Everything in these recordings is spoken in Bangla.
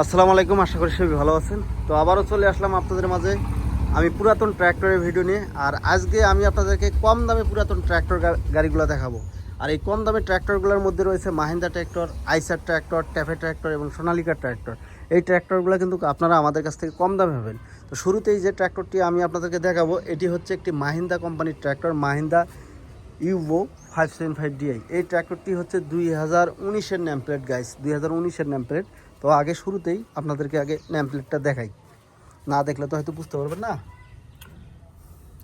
আসসালামু আলাইকুম, আশা করি সবাই ভালো আছেন। তো আবারও চলে আসলাম আপনাদের মাঝে আমি পুরাতন ট্র্যাক্টরের ভিডিও নিয়ে। আর আজকে আমি আপনাদেরকে কম দামে পুরাতন ট্র্যাক্টর গাড়িগুলো দেখাবো। আর এই কম দামে ট্র্যাক্টরগুলোর মধ্যে রয়েছে Mahindra tractor, Eicher tractor, TAFE tractor এবং সোনালিকা ট্র্যাক্টর। এই ট্র্যাক্টরগুলো কিন্তু আপনারা আমাদের কাছ থেকে কম দামে পাবেন। তো শুরুতেই যে ট্র্যাক্টরটি আমি আপনাদেরকে দেখাবো, এটি হচ্ছে একটি মাহিন্দা কোম্পানির tractor Mahindra Yuvo five seven five D I এই ট্র্যাক্টরটি হচ্ছে দুই হাজার উনিশের ন্যাম প্লেট গাইস দুই হাজার উনিশের ন্যাম প্লেট তো আগে শুরুতেই আপনাদেরকে আগে ন্যাম প্লেটটা দেখাই। না দেখলে তো হয়তো বুঝতে পারবেন না।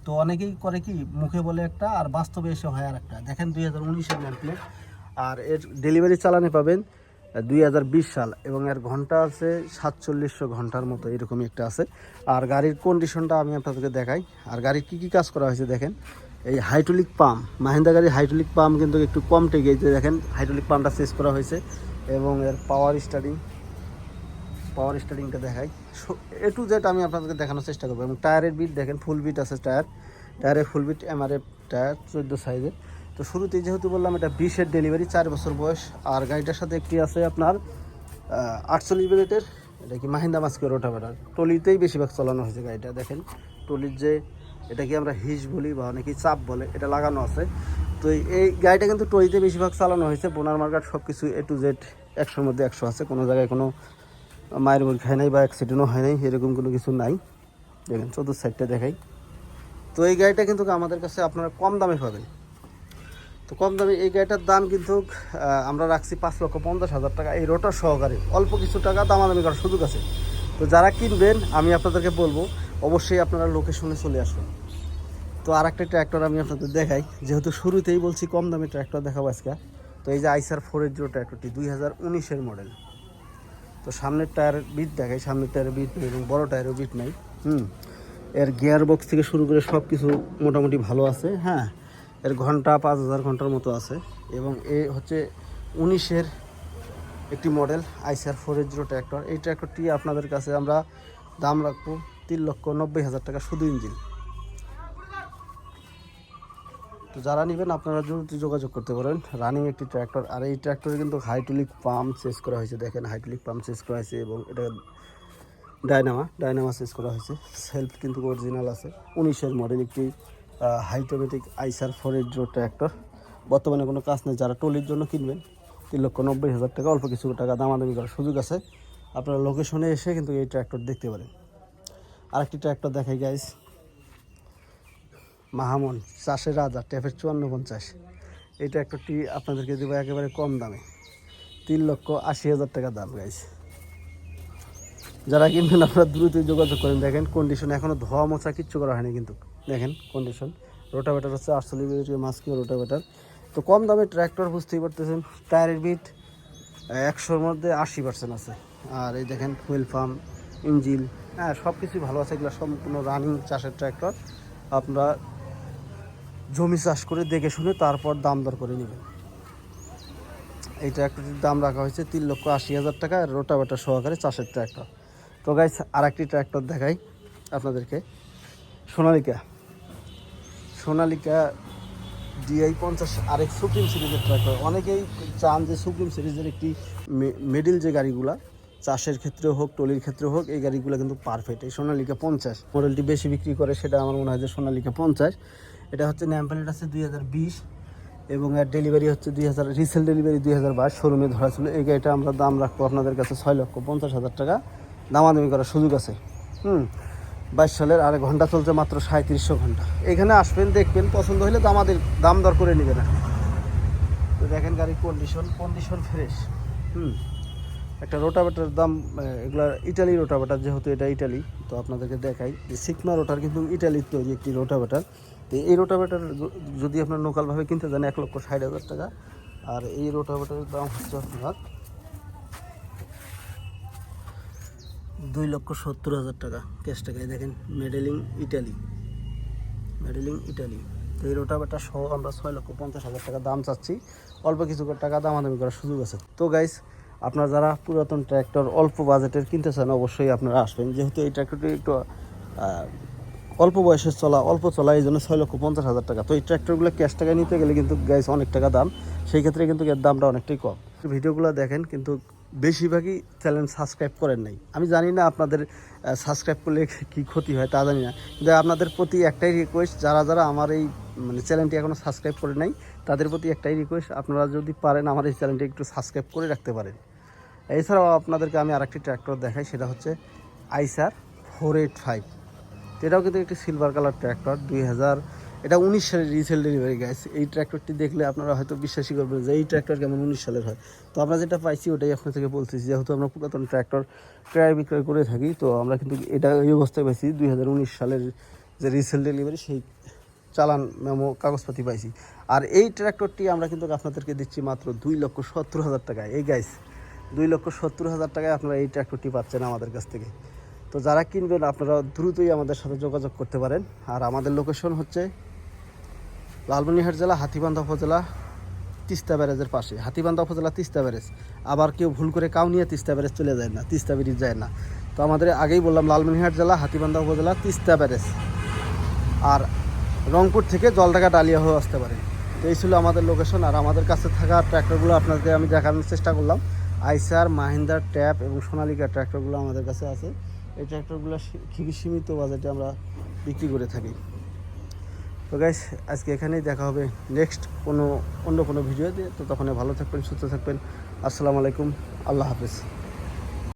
তো অনেকেই করে কি, মুখে বলে একটা আর বাস্তবে এসে হয় আর একটা দেখেন দুই হাজার উনিশের ন্যাম প্লেট আর এর ডেলিভারি চালানে পাবেন দুই হাজার বিশ সাল এবং এর ঘণ্টা আছে সাতচল্লিশশো ঘণ্টার মতো, এরকমই একটা আছে। আর গাড়ির কন্ডিশনটা আমি আপনাদেরকে দেখাই। আর গাড়ির কী কী কাজ করা হয়েছে দেখেন। এই হাইড্রোলিক পাম্প মাহিন্দা গাড়ির হাইড্রোলিক পাম্প কিন্তু একটু কম টেকে দেখেন হাইড্রোলিক পাম্পটা চেঞ্জ করা হয়েছে এবং এর পাওয়ার স্টারিং পাওয়ার স্টারিংটা দেখাই। এ টু জেড আমি আপনাদেরকে দেখানোর চেষ্টা করব। এবং টায়ারের বিট দেখেন ফুল বিট আছে টায়ার টায়ারের ফুল বিট এমআরএফ টায়ার চোদ্দ সাইজের তো শুরুতেই যেহেতু বললাম, এটা বিশের ডেলিভারি চার বছর বয়স। আর গাড়িটার সাথে একটি আছে আপনার আটচল্লিশ বেলেটের। এটা কি মাহিন্দা মাস্কের রোটাভেটার টলিতেই বেশিরভাগ চালানো হয়েছে গাড়িটা, দেখেন। টলির যে এটা কি আমরা হিস বলি বা অনেকেই চাপ বলে, এটা লাগানো আছে। তো এই- গাড়িটা কিন্তু টলিতে বেশিরভাগ চালানো হয়েছে। বোনার মার্কাট সব কিছু এ টু জেড একশোর মধ্যে একশো আছে। কোনো জায়গায় কোনো মায়ের মুখ খায় নাই বা অ্যাক্সিডেন্টও হয় নাই, এরকম কোনো কিছু নাই। দেখেন, চতুর্থ সাইডটা দেখাই। তো এই গাড়িটা কিন্তু আমাদের কাছে আপনারা কম দামে পাবেন। তো কম দামে এই গাড়িটার দাম কিন্তু আমরা রাখছি পাঁচ লক্ষ পঞ্চাশ হাজার টাকা। এই রোটার সহকারে, অল্প কিছু টাকা দামাদামি করার সুযোগ আছে। তো যারা কিনবেন, আমি আপনাদেরকে বলব, অবশ্যই আপনারা লোকেশনে চলে আসবেন তো আর একটা ট্র্যাক্টর আমি আপনাদের দেখাই। যেহেতু শুরুতেই বলছি কম দামে ট্র্যাক্টর দেখাবো আজকে। তো এই যে আইসার ফোর এইট জিরো ট্র্যাক্টরটি দুই হাজার উনিশের মডেল তো সামনের টায়ার বিট দেখাই, সামনের টায়ারের বিট নেই এবং বড় টায়ারের বিট নেই, হুম? এর গিয়ার বক্স থেকে শুরু করে সব কিছু মোটামুটি ভালো আছে হ্যাঁ? এর ঘণ্টা পাঁচ হাজার ঘণ্টার মতো আছে এবং এ হচ্ছে উনিশের একটি model I C R four zero tractor এই ট্র্যাক্টরটি আপনাদের কাছে আমরা দাম রাখব তিন লক্ষ নব্বই হাজার টাকা শুধু ইঞ্জিন তো যারা নেবেন, আপনারা দ্রুত যোগাযোগ করতে পারেন। রানিং একটি ট্র্যাক্টর আর এই ট্র্যাক্টরে কিন্তু হাইড্রোলিক পাম্প চেঞ্জ করা হয়েছে। দেখেন হাইড্রোলিক পাম্প চেঞ্জ করা হয়েছে এবং এটা ডায়নামা ডায়নামা চেঞ্জ করা হয়েছে। সেলফ কিন্তু অরিজিনাল আছে। উনিশের মডেল একটি হাইটোমেটিক আইসার ফোর এইট ট্র্যাক্টর বর্তমানে কোনো কাজ নেই। যারা টলির জন্য কিনবেন, তিন লক্ষ নব্বই হাজার টাকা, অল্প কিছু টাকা দামাদামি করার সুযোগ আছে। আপনারা লোকেশনে এসে কিন্তু এই ট্র্যাক্টর দেখতে পারেন। আরেকটি ট্র্যাক্টর দেখাই গাইস মাহামন, চাষের রাজা ট্যাফের চুয়ান্ন পঞ্চাশ এই ট্র্যাক্টরটি আপনাদেরকে দেবো একেবারে কম দামে। তিন লক্ষ আশি হাজার টাকা দাম গাইছে যারা কিনবেন, আপনারা দ্রুত যোগাযোগ করেন। দেখেন কন্ডিশন এখনও ধোয়া মোছা কিচ্ছু করা হয়নি কিন্তু। দেখেন কন্ডিশন রোটাভেটার হচ্ছে আটচল্লিশ মাস্কিও রোটাভেটার। তো কম দামে ট্র্যাক্টর বুঝতেই পারতেছেন টায়ারের বিট একশোর মধ্যে আশি পার্সেন্ট আছে। আর এই দেখেন ফুয়েল পাম্প ইঞ্জিন হ্যাঁ সব কিছুই ভালো আছে। এগুলো সম্পূর্ণ রানিং চাষের ট্র্যাক্টর আপনারা জমি চাষ করে দেখে শুনে তারপর দাম দর করে নেবেন এই ট্র্যাক্টরটির দাম রাখা হয়েছে তিন লক্ষ আশি হাজার টাকা, আর রোটাভেটার সহকারে চাষের ট্র্যাক্টর তো গাইস আর একটি ট্র্যাক্টর দেখাই আপনাদেরকে। সোনালিকা। সোনালিকা ডিআই পঞ্চাশ আরেক সুপ্রিম সিরিজের ট্র্যাক্টর অনেকেই চান যে সুপ্রিম সিরিজের একটি মিডিল যে গাড়িগুলা, চাষের ক্ষেত্রে হোক, টলির ক্ষেত্রে হোক, এই গাড়িগুলো কিন্তু পারফেক্ট এই সোনালিকা পঞ্চাশ। মডেলটি বেশি বিক্রি করে, সেটা আমার মনে হয় যে সোনালিকা পঞ্চাশ। এটা হচ্ছে ন্যাম্পালেট আছে দুই হাজার বিশ এবং এর ডেলিভারি হচ্ছে দুই হাজার রিসেল ডেলিভারি দুই হাজার বাইশ। শোরুমে ধরা ছিল। এই গাড়িটা আমরা দাম রাখব আপনাদের কাছে ছয় লক্ষ পঞ্চাশ হাজার টাকা। দামাদামি করার সুযোগ আছে। হুম। বাইশ সালের আর ঘণ্টা চলছে মাত্র সাঁত্রিশশো ঘণ্টা। এখানে আসবেন দেখবেন পছন্দ হলে দামাদের দাম দর করে নেবেন আর তো দেখেন গাড়ির কন্ডিশন কন্ডিশন ফ্রেশ হুম। একটা রোটাভেটার দাম আহ, এগুলা ইটালি রোটাভেটার যেহেতু এটা ইটালি তো আপনাদেরকে দেখাই যে সিকমা রোটার কিন্তু ইটালির তৈরি একটি রোটাভেটার এই রোটাভেটার যদি আপনার লোকালভাবে কিনতে যান, এক লক্ষ ষাট হাজার টাকা। আর এই রোটাভেটারের দাম হচ্ছে আপনার দুই লক্ষ সত্তর হাজার টাকা। ক্যাশ টাকায় দেখেন মেডেলিং ইটালি মেডেলিং ইটালি তো এই রোটাভেটার সহ আমরা ছয় লক্ষ পঞ্চাশ হাজার টাকা দাম চাচ্ছি। অল্প কিছু টাকা দামাদামি করার সুযোগ আছে। তো গাইস আপনারা যারা পুরাতন ট্র্যাক্টর অল্প বাজেটের কিনতে চান, অবশ্যই আপনারা আসবেন। যেহেতু এই ট্র্যাক্টরটি একটু অল্প বয়সের চলা, অল্প চলা এই জন্য ছয় লক্ষ পঞ্চাশ হাজার টাকা। তো এই ট্র্যাক্টরগুলো ক্যাশ টাকা নিতে গেলে কিন্তু গ্যাস অনেক টাকা দাম। সেই ক্ষেত্রে কিন্তু এর দামটা অনেকটাই কম। ভিডিওগুলো দেখেন, কিন্তু বেশিরভাগই চ্যানেল সাবস্ক্রাইব করেন নাই। আমি জানি না আপনাদের সাবস্ক্রাইব করলে কি ক্ষতি হয়, তা জানি না। কিন্তু আপনাদের প্রতি একটাই রিকোয়েস্ট যারা যারা আমার এই মানে চ্যানেলটি এখনও সাবস্ক্রাইব করে নাই, তাদের প্রতি একটাই রিকোয়েস্ট আপনারা যদি পারেন আমার এই চ্যানেলটি একটু সাবস্ক্রাইব করে রাখতে পারেন। এছাড়াও আপনাদেরকে আমি আরেকটি ট্র্যাক্টর দেখাই, সেটা হচ্ছে আইসার ফোর এইট ফাইভ এটাও কিন্তু একটি সিলভার কালার ট্র্যাক্টর দুই হাজার, এটা উনিশ সালের রিসেল ডেলিভারি গাইস এই ট্র্যাক্টরটি দেখলে আপনারা হয়তো বিশ্বাসই করবেন যে এই ট্র্যাক্টর কেমন উনিশ সালের হয়। তো আমরা যেটা পাইছি ওটাই আপনার থেকে বলতেছি, যেহেতু আমরা পুরাতন ট্র্যাক্টর ক্রয় বিক্রয় করে থাকি, তো আমরা কিন্তু এটা এই অবস্থায় পাইছি, দুই হাজার উনিশ সালের যে রিসেল ডেলিভারি সেই চালান মেমো কাগজপাতি পাইছি। আর এই ট্র্যাক্টরটি আমরা কিন্তু আপনাদেরকে দিচ্ছি মাত্র দুই লক্ষ সত্তর হাজার টাকায়। এই গাইস দুই লক্ষ সত্তর হাজার টাকায় আপনারা এই ট্র্যাক্টরটি পাচ্ছেন আমাদের কাছ থেকে। তো যারা কিনবেন, আপনারা দ্রুতই আমাদের সাথে যোগাযোগ করতে পারেন। আর আমাদের লোকেশন হচ্ছে লালমনিহাট জেলা, হাতিবান্ধা উপজেলা, তিস্তা ব্যারেজের পাশে। হাতিবান্ধা উপজেলা, তিস্তা ব্যারেজ। আবার কেউ ভুল করে কাউ নিয়ে তিস্তা ব্যারেজ চলে যায় না, তিস্তা ব্রিজ যায় না। তো আমাদের আগেই বললাম, লালমনিরহাট জেলা, হাতিবান্ধা উপজেলা, তিস্তা ব্যারেজ। আর রংপুর থেকে জলঢাকা ডালিয়া হয়ে আসতে পারে। তো এই ছিল আমাদের লোকেশন। আর আমাদের কাছে থাকা ট্র্যাক্টরগুলো আপনাদের আমি দেখানোর চেষ্টা করলাম। আইসার, মাহিন্দার, ট্যাপ এবং সোনালিকা ট্র্যাক্টরগুলো আমাদের কাছে আছে। এই ট্র্যাক্টরগুলো ঠিকই সীমিত বাজেটে আমরা বিক্রি করে থাকি। তো গাইস আজকে এখানেই দেখা হবে নেক্সট কোনো, অন্য কোনো ভিডিওতে। তো তখন ভালো থাকবেন, সুস্থ থাকবেন। আসসালামু আলাইকুম, আল্লাহ হাফেজ।